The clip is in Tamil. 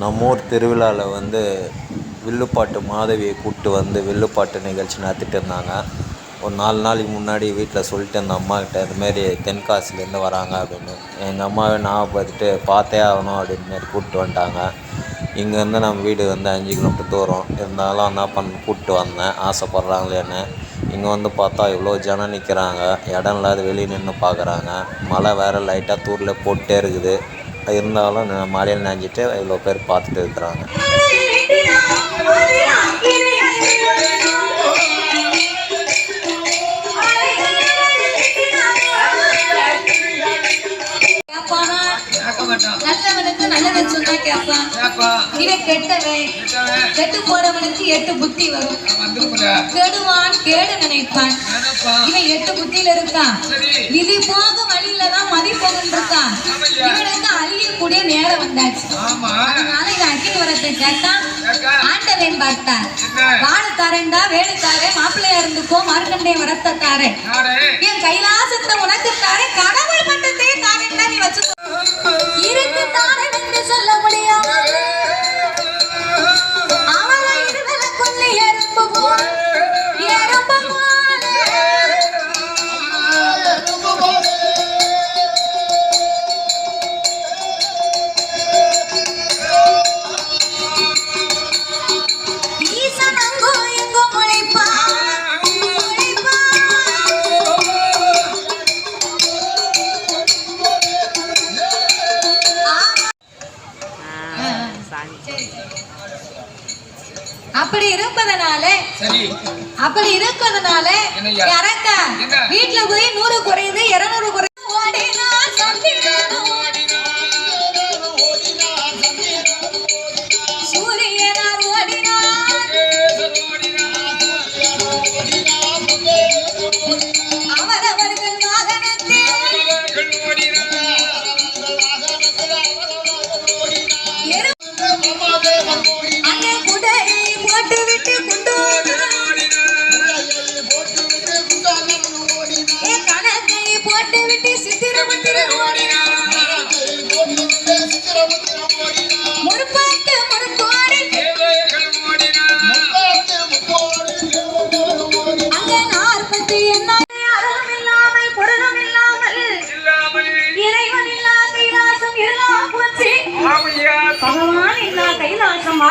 நம்ம ஊர் திருவிழாவில் வந்து வில்லுப்பாட்டு மாதவியை கூப்பிட்டு வந்து வில்லுப்பாட்டு நிகழ்ச்சி நடத்திட்டு இருந்தாங்க. ஒரு நாலு நாளைக்கு முன்னாடி வீட்டில் சொல்லிட்டு இருந்தேன் அம்மாக்கிட்ட இதுமாரி தென்காசிலேருந்து வராங்க அப்படின்னு. எங்கள் அம்மாவே ஞாபகப்படுத்திட்டு பார்த்தே ஆகணும் அப்படின்னு மாரி கூப்பிட்டு வந்துட்டாங்க. இங்கேருந்து நம்ம வீடு வந்து அஞ்சு கிலோமீட்டர் தூரம். இருந்தாலும் என்ன பண்ண கூப்பிட்டு வந்தேன். ஆசைப்பட்றாங்களேன்னு இங்கே வந்து பார்த்தா இவ்வளோ ஜனம் நிற்கிறாங்க. இடம் இல்லாத வெளியே நின்று பார்க்குறாங்க. மழை வேறு லைட்டாக தூரில் போட்டே இருக்குது. இருந்தாலும் நான் மழையில் நனைஞ்சிட்டு இவ்வளோ பேர் பார்த்துட்டு இருக்கிறாங்க. நல்லவனுக்கு நல்லதை சொன்னா கேட்பான் இவன் கெட்டவன். கெட்டு போறவனுக்கு எட்டு புத்தி வரும். கெடுவான் கேடு நினைப்பான். இவன் எட்டு புத்தியில இருக்கான். விதி போக வழியில தான் மதி போகன் இருக்கான். அழியக்கூடிய நேரம் வந்தாச்சு. அதனால அக்கினி வரத்தை கேட்க ஆண்டவன் பார்த்தான் என்ன? வாழ தாரேன்டா வேலு தாரேன் மாப்பிள்ளையா இருந்துக்கோ மறுக்கண்டே வரத்த என் கைலாசத்தை உனக்கு கடவுள் நீ வச்சுக்கோ. இருக்கு என்று சொல்ல முடியாமல் அவளை இருவருக்குள்ள எறும்பு போல் எறும்பு அப்படி இருப்பதனால சரி. அப்படி இருக்கிறதுனால என்ன? வீட்டுல போய் நூறு குறையுது இருநூறு குறையுது ஓடினா சந்திரனும் முற்பாட்டு அங்கே நாற்பத்தி எண்ணாயிரம் அருகம் இல்லாமல் புரதம் இல்லாமல் இறைவன் இல்லா கைலாசம் எல்லாம் போச்சு. பகவான் இல்லா கைலாசம்